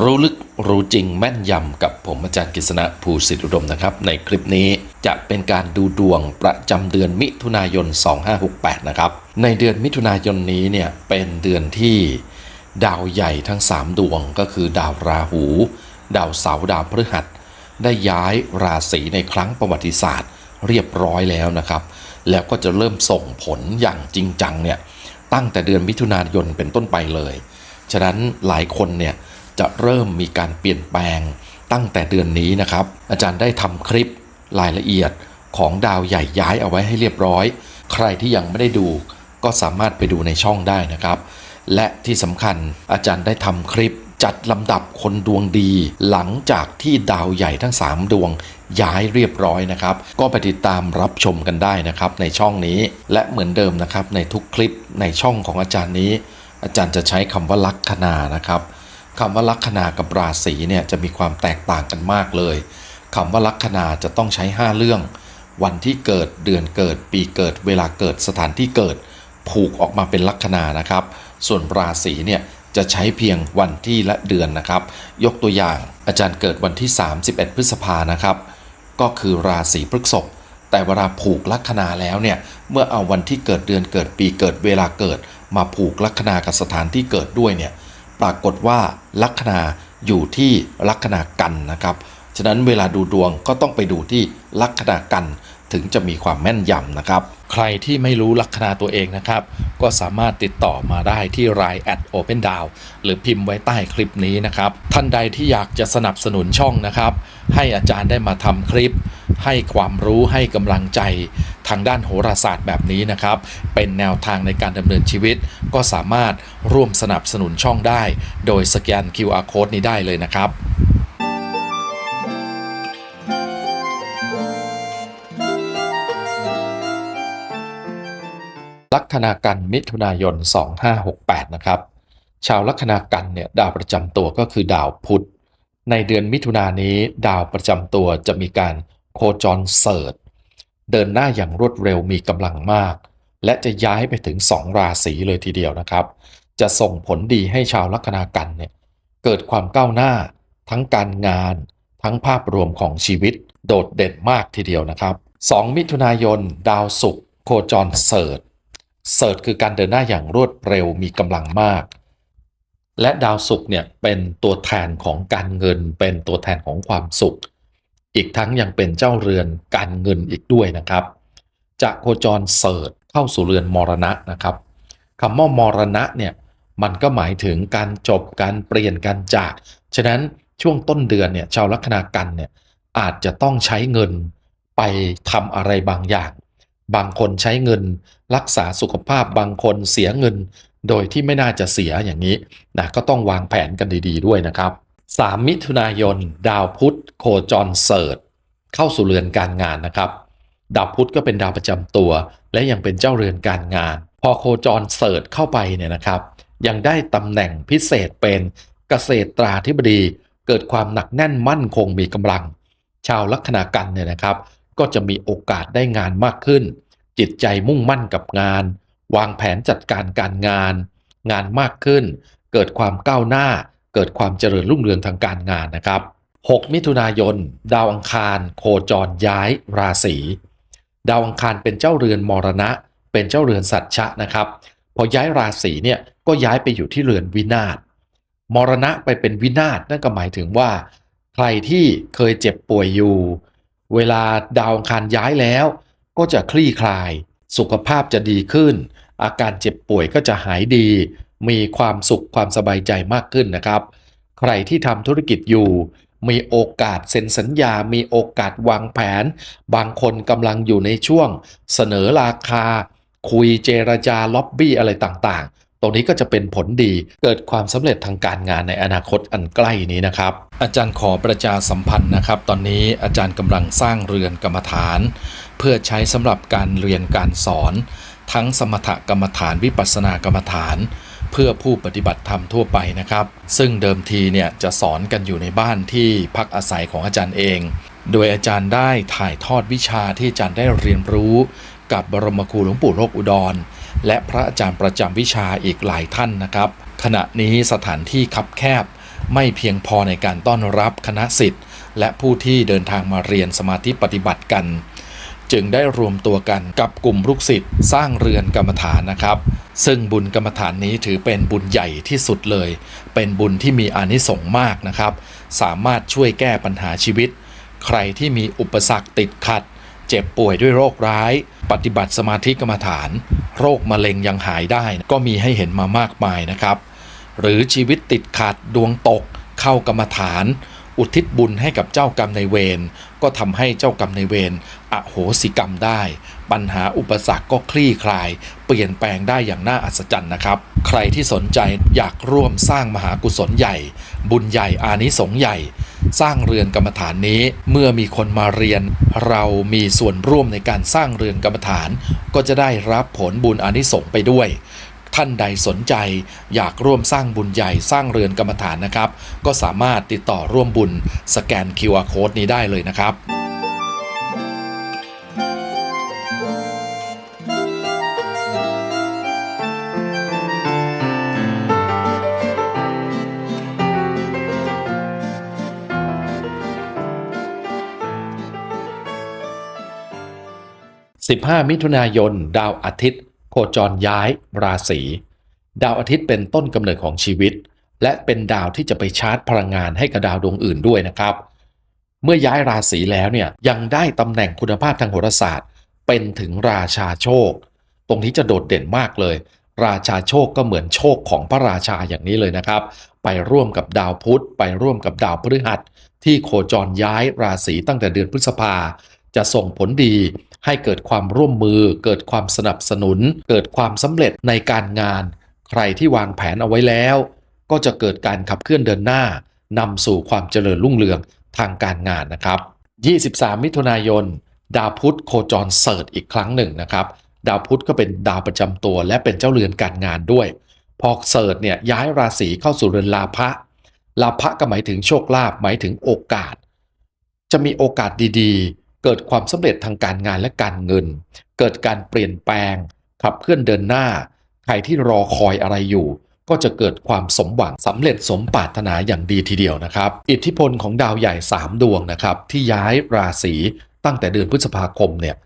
รู้ลึกรู้จริงแม่นยำกับผมอาจารย์กฤษณะภูสิทธิอุดมนะครับ ในคลิปนี้จะเป็นการดูดวงประจำเดือนมิถุนายน 2568 นะครับ ในเดือนมิถุนายนนี้เนี่ยเป็นเดือนที่ดาวใหญ่ทั้ง 3 ดวงก็คือดาวราหู ดาวเสาร์ดาวพฤหัส ได้ย้ายราศีในครั้งประวัติศาสตร์เรียบร้อยแล้วนะครับ แล้วก็จะเริ่มส่งผลอย่างจริงจังเนี่ยตั้งแต่เดือนมิถุนายนเป็นต้นไปเลย ฉะนั้นหลายคนเนี่ย จะเริ่มมีการเปลี่ยนแปลงตั้งแต่เดือนนี้นะครับ อาจารย์ได้ทำคลิปรายละเอียดของดาวใหญ่ย้ายเอาไว้ให้เรียบร้อย ใครที่ยังไม่ได้ดูก็สามารถไปดูในช่องได้นะครับ และที่สำคัญอาจารย์ได้ทำคลิปจัดลำดับคนดวงดี หลังจากที่ดาวใหญ่ทั้ง 3 ดวงย้ายเรียบร้อยนะครับ ก็ไปติดตามรับชมกันได้นะครับ ในช่องนี้และเหมือนเดิมนะครับ ในทุกคลิปในช่องของอาจารย์นี้ อาจารย์จะใช้คำว่าลัคนานะครับ คำว่าลัคนากับราศีเนี่ยจะมีความแตกต่างกันมากเลยคำว่าลัคนาจะต้องใช้ 5 เรื่อง วันที่เกิดเดือนเกิด ปีเกิด เวลาเกิดสถานที่เกิด ผูกออกมาเป็นลัคนานะครับ ส่วนราศีเนี่ยจะใช้เพียงวันที่และเดือนนะครับ ยกตัวอย่างอาจารย์เกิดวันที่ 31 พฤษภานะครับ ก็คือราศีพฤษภแต่เวลาผูกลัคนาแล้วเนี่ยเมื่อเอาวันที่เกิดเดือนเกิดปีเกิดเวลาเกิด มาผูกลัคนากับสถานที่เกิดด้วยเนี่ย ปรากฏว่าลัคนาอยู่ที่ลัคนากันนะครับฉะนั้นเวลาดูดวงก็ต้องไปดูที่ลัคนากันถึงจะมีความแม่นยำนะครับ ใครที่ไม่รู้ลัคนาตัวเองนะครับ ก็สามารถติดต่อมาได้ที่ Line at Open d o w n หรือพิมพ์ไว้ใต้คลิปนี้นะครับ ท่านใดที่อยากจะสนับสนุนช่องนะครับ ให้อาจารย์ได้มาทำคลิป ให้ความรู้ให้กำลังใจ ทางด้านโหราศาสตร์แบบนี้นะครับ เป็นแนวทางในการดำเนินชีวิต ก็สามารถร่วมสนับสนุนช่องได้ โดยสแกน QR Code นี้ได้เลยนะครับลัคนากันมิถุนายน 2568 นะครับ ชาวลัคนากันเนี่ยดาวประจำตัวก็คือดาวพุธ ในเดือนมิถุนายนนี้ดาวประจำตัวจะมีการโคจรเสริฐ เดินหน้าอย่างรวดเร็วมีกำลังมาก และจะย้ายไปถึง 2 ราศีเลยทีเดียวนะครับ จะส่งผลดีให้ชาวลัคนากันเนี่ยเกิดความก้าวหน้า ทั้งการงาน ทั้งภาพรวมของชีวิตโดดเด่นมากทีเดียวนะครับ 2 มิถุนายน ดาวศุกร์โคจรเสริฐเสิร์ชคือการเดินหน้าอย่างรวดเร็วมีกำลังมาก และดาวศุกร์เนี่ยเป็นตัวแทนของการเงินเป็นตัวแทนของความสุข อีกทั้งยังเป็นเจ้าเรือนการเงินอีกด้วยนะครับจะโคจรเสิร์ชเข้าสู่เรือนมรณะนะครับคำว่ามรณะเนี่ยมันก็หมายถึงการจบการเปลี่ยนการจาก ฉะนั้นช่วงต้นเดือนเนี่ยชาวลัคนากันเนี่ยอาจจะต้องใช้เงินไปทำอะไรบางอย่าง บางคนใช้เงินรักษาสุขภาพบางคนเสียเงิน โดยที่ไม่น่าจะเสียอย่างนี้นะก็ต้องวางแผนกันดี ๆ ด้วยนะครับ 3 มิถุนายน ดาวพุธโคจรเสิร์ชเข้าสู่เรือนการงานนะครับ ดาวพุธก็เป็นดาวประจำตัว และยังเป็นเจ้าเรือนการงาน พอโคจรเสิร์ชเข้าไปเนี่ยนะครับ ยังได้ตำแหน่งพิเศษเป็นเกษตราธิบดี เกิดความหนักแน่นมั่นคงมีกำลัง ชาวลัคนากันเนี่ยนะครับ ก็จะมีโอกาสได้งานมากขึ้น จิตใจมุ่งมั่นกับงาน วางแผนจัดการการงาน งานมากขึ้น เกิดความก้าวหน้า เกิดความเจริญรุ่งเรืองทางการงานนะครับ 6 มิถุนายน ดาวอังคาร โคจรย้ายราศีดาวอังคารเป็นเจ้าเรือนมรณะ เป็นเจ้าเรือนสัตชะนะครับพอย้ายราศีเนี่ยก็ย้ายไปอยู่ที่เรือนวินาศมรณะไปเป็นวินาศนั่นก็หมายถึงว่า ใครที่เคยเจ็บป่วยอยู่ เวลาดาวอังคารย้ายแล้ว ก็จะคลี่คลาย สุขภาพจะดีขึ้น อาการเจ็บป่วยก็จะหายดี มีความสุขความสบายใจมากขึ้นนะครับ ใครที่ทำธุรกิจอยู่ มีโอกาสเซ็นสัญญา มีโอกาสวางแผน บางคนกำลังอยู่ในช่วง เสนอราคา คุยเจรจาล็อบบี้อะไรต่างๆ ตรงนี้ก็จะเป็นผลดีเกิดความสำเร็จทางการงานในอนาคตอันใกล้นี้นะครับ อาจารย์ขอประชาสัมพันธ์นะครับ ตอนนี้อาจารย์กำลังสร้างเรือนกรรมฐาน เพื่อใช้สำหรับการเรียนการสอน ทั้งสมถกรรมฐานวิปัสสนากรรมฐาน เพื่อผู้ปฏิบัติธรรมทั่วไปนะครับ ซึ่งเดิมทีเนี่ยจะสอนกันอยู่ในบ้านที่พักอาศัยของอาจารย์เอง โดยอาจารย์ได้ถ่ายทอดวิชาที่อาจารย์ได้เรียนรู้กับบรมครูหลวงปู่โรคอุดร และพระอาจารย์ประจำวิชาอีกหลายท่านนะครับ ขณะนี้สถานที่คับแคบ ไม่เพียงพอในการต้อนรับคณะสิทธิ์และผู้ที่เดินทางมาเรียนสมาธิปฏิบัติกัน จึงได้รวมตัวกันกับกลุ่มลูกศิษย์สร้างเรือนกรรมฐานนะครับ ซึ่งบุญกรรมฐานนี้ถือเป็นบุญใหญ่ที่สุดเลย เป็นบุญที่มีอานิสงส์มากนะครับ สามารถช่วยแก้ปัญหาชีวิต ใครที่มีอุปสรรคติดขัด เจ็บป่วยด้วยโรคร้าย ปฏิบัติสมาธิกรรมฐาน โรคมะเร็งยังหายได้ ก็มีให้เห็นมามากมายนะครับ หรือชีวิตติดขัดดวงตก เข้ากรรมฐาน อุทิศบุญให้กับเจ้ากรรมในเวรก็ทำให้เจ้ากรรมในเวรอโหสิกรรมได้ ปัญหาอุปสรรคก็คลี่คลาย เปลี่ยนแปลงได้อย่างน่าอัศจรรย์นะครับ ใครที่สนใจอยากร่วมสร้างมหากุศลใหญ่ บุญใหญ่อานิสงส์ใหญ่ สร้างเรือนกรรมฐานนี้เมื่อมีคนมาเรียน เรามีส่วนร่วมในการสร้างเรือนกรรมฐาน ก็จะได้รับผลบุญอานิสงส์ไปด้วย ท่านใดสนใจ อยากร่วมสร้างบุญใหญ่สร้างเรือนกรรมฐานนะครับ ก็สามารถติดต่อร่วมบุญสแกน QR Code นี้ได้เลยนะครับ15 มิถุนายน ดาวอาทิตย์ โคจรย้ายราศีดาวอาทิตย์เป็นต้นกำเนิดของชีวิต และเป็นดาวที่จะไปชาร์จพลังงานให้กับดาวดวงอื่นด้วยนะครับ เมื่อย้ายราศีแล้วเนี่ยยังได้ตำแหน่งคุณภาพทางโหราศาสตร์ เป็นถึงราชาโชค ตรงนี้จะโดดเด่นมากเลย ราชาโชคก็เหมือนโชคของพระราชาอย่างนี้เลยนะครับ ไปร่วมกับดาวพุธไปร่วมกับดาวพฤหัสที่โคจรย้ายราศีตั้งแต่เดือนพฤษภาจะส่งผลดี ให้เกิดความร่วมมือ เกิดความสนับสนุน เกิดความสำเร็จในการงาน ใครที่วางแผนเอาไว้แล้ว ก็จะเกิดการขับเคลื่อนเดินหน้านำสู่ความเจริญรุ่งเรืองทางการงานนะครับ 23 มิถุนายน ดาวพุธโคจรเสิร์ชอีกครั้งหนึ่งนะครับ ดาวพุธก็เป็นดาวประจำตัวและเป็นเจ้าเรือนการงานด้วย พอเสิร์ชเนี่ยย้ายราศีเข้าสู่เรือนลาภะลาภะก็หมายถึงโชคลาภหมายถึงโอกาส จะมีโอกาสดีๆ เกิดความสำเร็จทางการงานและการเงิน เกิดการเปลี่ยนแปลง ขับเคลื่อนเดินหน้า ใครที่รอคอยอะไรอยู่ ก็จะเกิดความสมหวังสำเร็จสมปรารถนาอย่างดีทีเดียวนะครับ อิทธิพลของดาวใหญ่ 3 ดวงนะครับ ที่ย้ายราศีตั้งแต่เดือนพฤษภาคมเนี่ย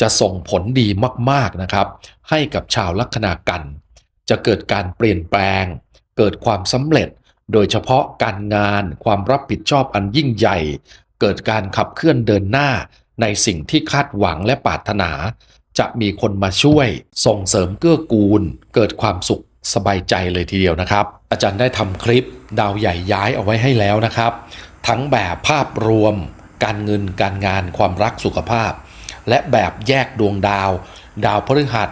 จะส่งผลดีมากๆนะครับ ให้กับชาวลัคนากัน จะเกิดการเปลี่ยนแปลง เกิดความสำเร็จ โดยเฉพาะการงานความรับผิดชอบอันยิ่งใหญ่ เกิดการขับเคลื่อนเดินหน้าในสิ่งที่คาดหวังและปรารถนา จะมีคนมาช่วยส่งเสริมเกื้อกูล เกิดความสุขสบายใจเลยทีเดียวนะครับ อาจารย์ได้ทำคลิปดาวใหญ่ย้ายเอาไว้ให้แล้วนะครับ ทั้งแบบภาพรวม การเงินการงานความรักสุขภาพ และแบบแยกดวงดาว ดาวพฤหัส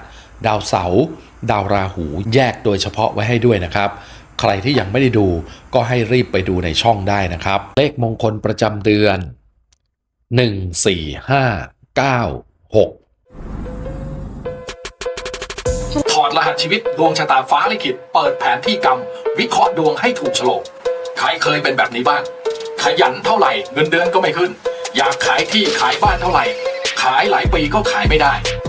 ดาวเสาร์ดาวราหูแยกโดยเฉพาะไว้ให้ด้วยนะครับ ใครที่ยังไม่ได้ดูก็ให้รีบไปดูในช่องได้นะครับ เลขมงคลประจำเดือน 1 4 5 9 6 ถอดรหัสชีวิตดวงชะตาฟ้าลิขิต เปิดแผนที่กรรม วิเคราะห์ดวงให้ถูกโฉลก ใครเคยเป็นแบบนี้บ้าง ขยันเท่าไหร่เงินเดือนก็ไม่ขึ้น อยากขายที่ขายบ้านเท่าไหร่ ขายหลายปีก็ขายไม่ได้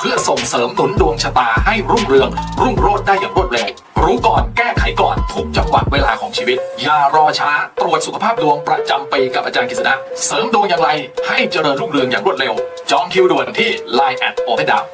เพื่อส่งเสริมหนุนดวงชะตาให้รุ่งเรือง รุ่งโรจน์ได้อย่างรวดเร็ว รู้ก่อนแก้ไขก่อนทุกจังหวะเวลาของชีวิต อย่ารอช้า ตรวจสุขภาพดวงประจำปีกับอาจารย์กฤษณะเสริมดวงอย่างไร ให้เจริญรุ่งเรืองอย่างรวดเร็ว จองคิวด่วนที่ Line แอดโอเพนดาว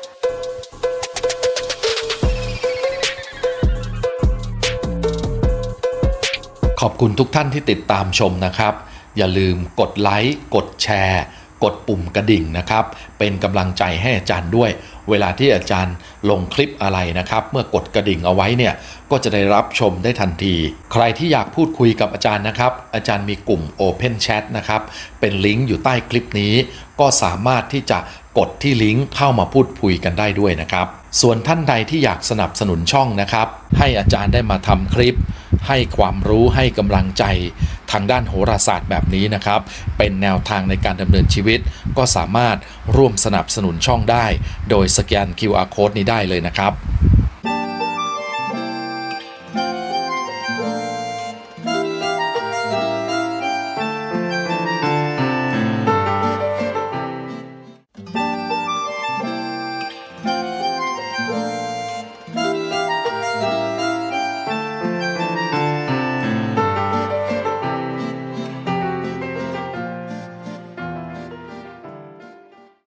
ขอบคุณทุกท่านที่ติดตามชมนะครับ อย่าลืมกดไลค์กดแชร์ กดปุ่มกระดิ่งนะครับ เป็นกำลังใจให้อาจารย์ด้วย เวลาที่อาจารย์ลงคลิปอะไรนะครับ เมื่อกดกระดิ่งเอาไว้เนี่ยก็จะได้รับชมได้ทันที ใครที่อยากพูดคุยกับอาจารย์นะครับ อาจารย์มีกลุ่ม Open Chat นะครับ เป็นลิงก์อยู่ใต้คลิปนี้ ก็สามารถที่จะกดที่ลิงก์เข้ามาพูดคุยกันได้ด้วยนะครับ ส่วนท่านใดที่อยากสนับสนุนช่องนะครับ ให้อาจารย์ได้มาทำคลิป ให้ความรู้ให้กำลังใจ ทางด้านโหราศาสตร์แบบนี้นะครับ เป็นแนวทางในการดำเนินชีวิต ก็สามารถร่วมสนับสนุนช่องได้ โดยสแกน QR code นี้ได้เลยนะครับ